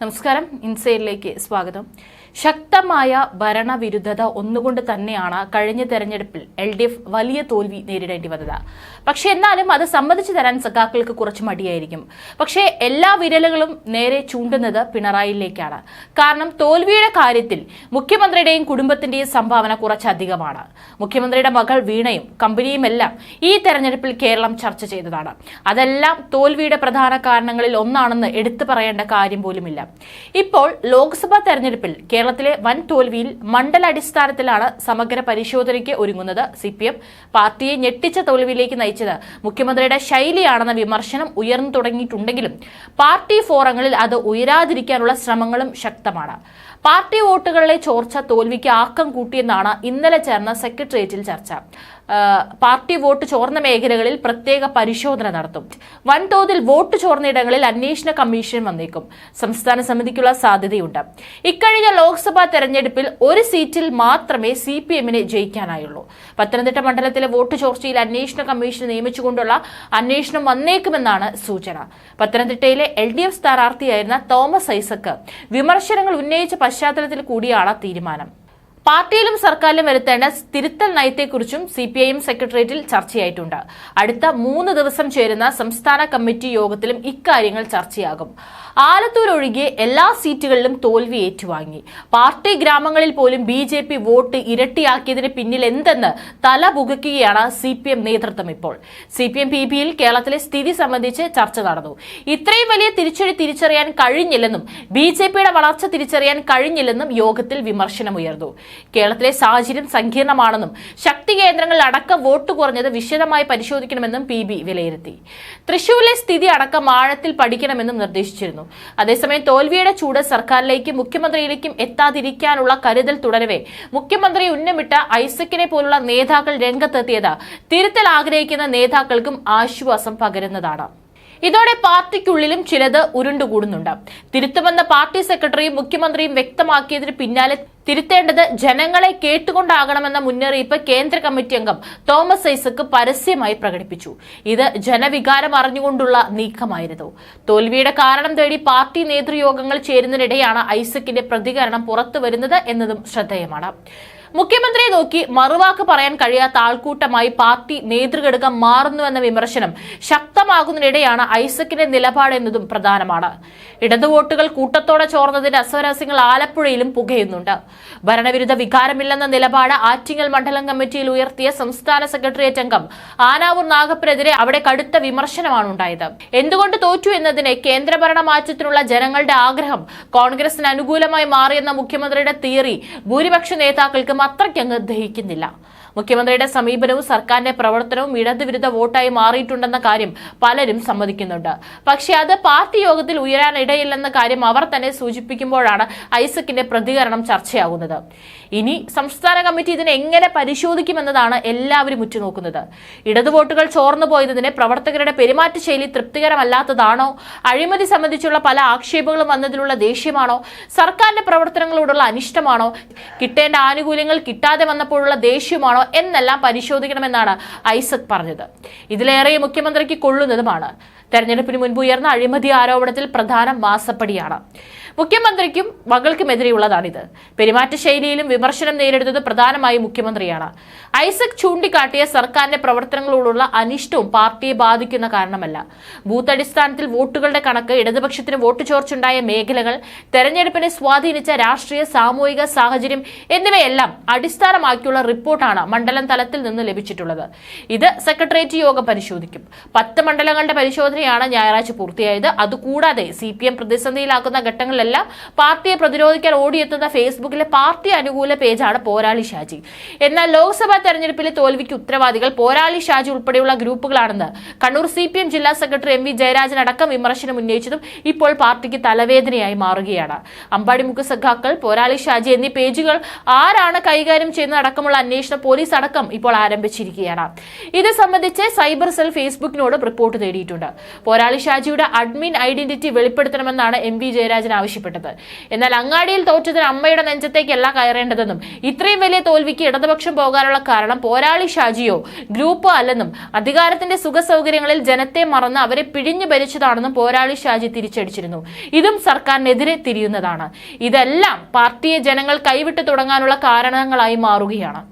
നമസ്കാരം. ഇൻസൈഡിലേക്ക് സ്വാഗതം. ശക്തമായ ഭരണവിരുദ്ധത ഒന്നുകൊണ്ട് തന്നെയാണ് കഴിഞ്ഞ തെരഞ്ഞെടുപ്പിൽ എൽ ഡി എഫ് വലിയ തോൽവി നേരിടേണ്ടി വന്നത്. പക്ഷെ എന്നാലും അത് സമ്മതിച്ചു തരാൻ സഖാക്കൾക്ക് കുറച്ച് മടിയായിരിക്കും. പക്ഷേ എല്ലാ വിരലുകളും നേരെ ചൂണ്ടുന്നത് പിണറായിയിലേക്കാണ്. കാരണം തോൽവിയുടെ കാര്യത്തിൽ മുഖ്യമന്ത്രിയുടെയും കുടുംബത്തിന്റെയും സംഭാവന കുറച്ചധികമാണ്. മുഖ്യമന്ത്രിയുടെ മകൾ വീണയും കമ്പനിയുമെല്ലാം ഈ തെരഞ്ഞെടുപ്പിൽ കേരളം ചർച്ച ചെയ്തതാണ്. അതെല്ലാം തോൽവിയുടെ പ്രധാന കാരണങ്ങളിൽ ഒന്നാണെന്ന് എടുത്തു പറയേണ്ട കാര്യം പോലുമില്ല. ഇപ്പോൾ ലോക്സഭാ തെരഞ്ഞെടുപ്പിൽ കേരളത്തിലെ വൻ തോൽവിയിൽ മണ്ഡലാടിസ്ഥാനത്തിലാണ് സമഗ്ര പരിശോധനയ്ക്ക് ഒരുങ്ങുന്നത് സി പി എം പാർട്ടിയെ ഞെട്ടിച്ച തോൽവിയിലേക്ക് നയിച്ചത് മുഖ്യമന്ത്രിയുടെ ശൈലിയാണെന്ന വിമർശനം ഉയർന്നു തുടങ്ങിയിട്ടുണ്ടെങ്കിലും പാർട്ടി ഫോറങ്ങളിൽ അത് ഉയരാതിരിക്കാനുള്ള ശ്രമങ്ങളും ശക്തമാണ്. പാർട്ടി വോട്ടുകളിലെ ചോർച്ച തോൽവിക്ക് ആക്കം കൂട്ടിയെന്നാണ് ഇന്നലെ ചേർന്ന സെക്രട്ടേറിയറ്റിൽ ചർച്ച. പാർട്ടി വോട്ട് ചോർന്ന മേഖലകളിൽ പ്രത്യേക പരിശോധന നടത്തും. വൻതോതിൽ വോട്ട് ചോർന്നയിടങ്ങളിൽ അന്വേഷണ കമ്മീഷൻ വന്നേക്കും. സംസ്ഥാന സമിതിക്കുള്ള സാധ്യതയുണ്ട്. ഇക്കഴിഞ്ഞ ലോക്സഭാ തെരഞ്ഞെടുപ്പിൽ ഒരു സീറ്റിൽ മാത്രമേ സി പി എമ്മിനെ ജയിക്കാനായുള്ളൂ. പത്തനംതിട്ട മണ്ഡലത്തിലെ വോട്ട് ചോർച്ചയിൽ അന്വേഷണ കമ്മീഷൻ നിയമിച്ചുകൊണ്ടുള്ള അന്വേഷണം വന്നേക്കുമെന്നാണ് സൂചന. പത്തനംതിട്ടയിലെ എൽ ഡി എഫ് സ്ഥാനാർത്ഥിയായിരുന്ന തോമസ് ഐസക്ക് വിമർശനങ്ങൾ ഉന്നയിച്ച പശ്ചാത്തലത്തിൽ കൂടിയാണ് തീരുമാനം പാർട്ടിയിലും സർക്കാരിലും വരുത്തേണ്ട തിരുത്തൽ നയത്തെക്കുറിച്ചും സി പി ഐ എം സെക്രട്ടേറിയറ്റിൽ ചർച്ചയായിട്ടുണ്ട്. അടുത്ത മൂന്ന് ദിവസം ചേരുന്ന സംസ്ഥാന കമ്മിറ്റി യോഗത്തിലും ഇക്കാര്യങ്ങൾ ചർച്ചയാകും. ആലത്തൂർ ഒഴികെ എല്ലാ സീറ്റുകളിലും തോൽവി ഏറ്റുവാങ്ങി. പാർട്ടി ഗ്രാമങ്ങളിൽ പോലും ബി ജെ പി വോട്ട് ഇരട്ടിയാക്കിയതിന് പിന്നിൽ എന്തെന്ന് തല പുകയ്ക്കുകയാണ് സി പി എം നേതൃത്വം ഇപ്പോൾ. സി പി എം പി ബിയിൽ കേരളത്തിലെ സ്ഥിതി സംബന്ധിച്ച് ചർച്ച നടന്നു. ഇത്രയും വലിയ തിരിച്ചടി തിരിച്ചറിയാൻ കഴിഞ്ഞില്ലെന്നും ബി ജെ പിയുടെ വളർച്ച തിരിച്ചറിയാൻ കഴിഞ്ഞില്ലെന്നും യോഗത്തിൽ വിമർശനമുയർന്നു. കേരളത്തിലെ സാഹചര്യം സങ്കീർണമാണെന്നും ശക്തി കേന്ദ്രങ്ങൾ അടക്കം വോട്ട് കുറഞ്ഞത് വിശദമായി പരിശോധിക്കണമെന്നും പി ബി വിലയിരുത്തി. തൃശൂരിലെ സ്ഥിതി അടക്കം ആഴത്തിൽ പഠിക്കണമെന്നും നിർദ്ദേശിച്ചിരുന്നു. അതേസമയം തോൽവിയുടെ ചൂട് സർക്കാരിലേക്കും മുഖ്യമന്ത്രിയിലേക്കും എത്താതിരിക്കാനുള്ള കരുതൽ തുടരവേ മുഖ്യമന്ത്രി ഉന്നമിട്ട ഐസക്കിനെ പോലുള്ള നേതാക്കൾ രംഗത്തെത്തിയത് തിരുത്തൽ ആഗ്രഹിക്കുന്ന നേതാക്കൾക്കും ആശ്വാസം പകരുന്നതാണ്. ഇതോടെ പാർട്ടിക്കുള്ളിലും ചിലത് ഉരുണ്ടുകൂടുന്നുണ്ട്. തിരുത്തുമെന്ന പാർട്ടി സെക്രട്ടറിയും മുഖ്യമന്ത്രിയും വ്യക്തമാക്കിയതിന് പിന്നാലെ തിരുത്തേണ്ടത് ജനങ്ങളെ കേട്ടുകൊണ്ടാകണമെന്ന മുന്നറിയിപ്പ് കേന്ദ്ര കമ്മിറ്റി അംഗം തോമസ് ഐസക്ക് പരസ്യമായി പ്രകടിപ്പിച്ചു. ഇത് ജനവികാരം അറിഞ്ഞുകൊണ്ടുള്ള നീക്കമായിരുന്നു. തോൽവിയുടെ കാരണം തേടി പാർട്ടി നേതൃയോഗങ്ങൾ ചേരുന്നതിനിടെയാണ് ഐസക്കിന്റെ പ്രതികരണം പുറത്തുവരുന്നത് എന്നതും ശ്രദ്ധേയമാണ്. മുഖ്യമന്ത്രിയെ നോക്കി മറുവാക്ക് പറയാൻ കഴിയാത്ത ആൾക്കൂട്ടമായി പാർട്ടി നേതൃഘടകം മാറുന്നുവെന്ന വിമർശനം ശക്തമാകുന്നതിനിടെയാണ് ഐസക്കിന്റെ നിലപാട് എന്നതും പ്രധാനമാണ്. ഇടതു വോട്ടുകൾ കൂട്ടത്തോടെ ചോർന്നതിന്റെ അസ്വരസ്യങ്ങൾ ആലപ്പുഴയിലും പുകയുന്നുണ്ട്. ഭരണവിരുദ്ധ വികാരമില്ലെന്ന നിലപാട് ആറ്റിങ്ങൽ മണ്ഡലം കമ്മിറ്റിയിൽ ഉയർത്തിയ സംസ്ഥാന സെക്രട്ടേറിയറ്റ് അംഗം ആനാവൂർ നാഗപ്പനെതിരെ അവിടെ കടുത്ത വിമർശനമാണ് ഉണ്ടായത്. എന്തുകൊണ്ട് തോറ്റു എന്നതിനെ കേന്ദ്രഭരണ മാറ്റത്തിനുള്ള ജനങ്ങളുടെ ആഗ്രഹം കോൺഗ്രസിന് അനുകൂലമായി മാറിയെന്ന മുഖ്യമന്ത്രിയുടെ തിയറി ഭൂരിപക്ഷ നേതാക്കൾക്കും അത്രയ്ക്കങ്ങ് ദഹിക്കുന്നില്ല. മുഖ്യമന്ത്രിയുടെ സമീപനവും സർക്കാരിന്റെ പ്രവർത്തനവും ഇടത് വിരുദ്ധ വോട്ടായി മാറിയിട്ടുണ്ടെന്ന കാര്യം പലരും സമ്മതിക്കുന്നുണ്ട്. പക്ഷേ അത് പാർട്ടി യോഗത്തിൽ ഉയരാനിടയില്ലെന്ന കാര്യം അവർ തന്നെ സൂചിപ്പിക്കുമ്പോഴാണ് ഐസക്കിന്റെ പ്രതികരണം ചർച്ചയാകുന്നത്. ഇനി സംസ്ഥാന കമ്മിറ്റി ഇതിനെ എങ്ങനെ പരിശോധിക്കുമെന്നതാണ് എല്ലാവരും ഉറ്റുനോക്കുന്നത്. ഇടതു വോട്ടുകൾ ചോർന്നു പോയതിന് പ്രവർത്തകരുടെ പെരുമാറ്റശൈലി തൃപ്തികരമല്ലാത്തതാണോ? അഴിമതി സംബന്ധിച്ചുള്ള പല ആക്ഷേപങ്ങളും വന്നതിലുള്ള ദേഷ്യമാണോ? സർക്കാരിന്റെ പ്രവർത്തനങ്ങളോടുള്ള അനിഷ്ടമാണോ? കിട്ടേണ്ട ആനുകൂല്യങ്ങൾ കിട്ടാതെ വന്നപ്പോഴുള്ള ദേഷ്യമാണോ? എന്നെല്ലാം പരിശോധിക്കണമെന്നാണ് ഐസക് പറഞ്ഞത്. ഇതിലേറെ മുഖ്യമന്ത്രിക്ക് കൊള്ളുന്നതുമാണ്. തെരഞ്ഞെടുപ്പിന് മുൻപ് ഉയർന്ന അഴിമതി ആരോപണത്തിൽ പ്രധാന മാസപ്പടിയാണ്. മുഖ്യമന്ത്രിക്കും മകൾക്കുമെതിരെയുള്ളതാണിത്. പെരുമാറ്റശൈലിയിലും വിമർശനം നേരിടുന്നത് പ്രധാനമായും മുഖ്യമന്ത്രിയാണ്. ഐസക് ചൂണ്ടിക്കാട്ടിയ സർക്കാരിന്റെ പ്രവർത്തനങ്ങളോടുള്ള അനിഷ്ടവും പാർട്ടിയെ ബാധിക്കുന്ന കാരണമല്ല. ബൂത്ത് അടിസ്ഥാനത്തിൽ വോട്ടുകളുടെ കണക്ക് ഇടതുപക്ഷത്തിന് വോട്ട് ചോർച്ചുണ്ടായ മേഖലകൾ തെരഞ്ഞെടുപ്പിനെ സ്വാധീനിച്ച രാഷ്ട്രീയ സാമൂഹിക സാഹചര്യം എന്നിവയെല്ലാം അടിസ്ഥാനമാക്കിയുള്ള റിപ്പോർട്ടാണ് മണ്ഡലം തലത്തിൽ നിന്ന് ലഭിച്ചിട്ടുള്ളത്. ഇത് സെക്രട്ടേറിയറ്റ് യോഗം പരിശോധിക്കും. പത്ത് മണ്ഡലങ്ങളുടെ പരിശോധനയാണ് ഞായറാഴ്ച പൂർത്തിയായത്. അതുകൂടാതെ സി പി എം പ്രതിസന്ധിയിലാക്കുന്ന ഘട്ടങ്ങളിലെല്ലാം പാർട്ടിയെ പ്രതിരോധിക്കാൻ ഓടിയെത്തുന്ന ഫേസ്ബുക്കിലെ പാർട്ടി അനുകൂല പേജാണ് പോരാളി ഷാജി. എന്നാൽ ലോക്സഭാ തെരഞ്ഞെടുപ്പിലെ തോൽവിക്ക് ഉത്തരവാദികൾ പോരാളി ഷാജി ഉൾപ്പെടെയുള്ള ഗ്രൂപ്പുകളാണെന്ന് കണ്ണൂർ സി പി എം ജില്ലാ സെക്രട്ടറി എം വി ജയരാജൻ അടക്കം വിമർശനം ഉന്നയിച്ചതും ഇപ്പോൾ പാർട്ടിക്ക് തലവേദനയായി മാറുകയാണ്. അമ്പാടിമുക്ക് സഖാക്കൾ പോരാളി ഷാജി എന്നീ പേജുകൾ ആരാണ് കൈകാര്യം ചെയ്യുന്നത് അടക്കമുള്ള അന്വേഷണം പോലീസ് അടക്കം ഇപ്പോൾ ആരംഭിച്ചിരിക്കുകയാണ്. ഇത് സംബന്ധിച്ച് സൈബർ സെൽ ഫേസ്ബുക്കിനോട് റിപ്പോർട്ട് തേടിയിട്ടുണ്ട്. പോരാളി ഷാജിയുടെ അഡ്മിൻ ഐഡന്റിറ്റി വെളിപ്പെടുത്തണമെന്നാണ് എം വി ജയരാജൻ ആവശ്യപ്പെട്ടത്. ആവശ്യപ്പെട്ടത്. എന്നാൽ അങ്ങാടിയിൽ തോറ്റതിന് അമ്മയുടെ നെഞ്ചത്തേക്കല്ല കയറേണ്ടതെന്നും ഇത്രയും വലിയ തോൽവിക്ക് ഇടതുപക്ഷം പോകാനുള്ള കാരണം പോരാളി ഷാജിയോ ഗ്രൂപ്പോ അല്ലെന്നും അധികാരത്തിന്റെ സുഖ സൗകര്യങ്ങളിൽ ജനത്തെ മറന്ന് അവരെ പിഴിഞ്ഞു ഭരിച്ചതാണെന്നും പോരാളി ഷാജി തിരിച്ചടിച്ചിരുന്നു. ഇതും സർക്കാരിനെതിരെ തിരിയുന്നതാണ്. ഇതെല്ലാം പാർട്ടിയെ ജനങ്ങൾ കൈവിട്ട് തുടങ്ങാനുള്ള കാരണങ്ങളായി മാറുകയാണ്.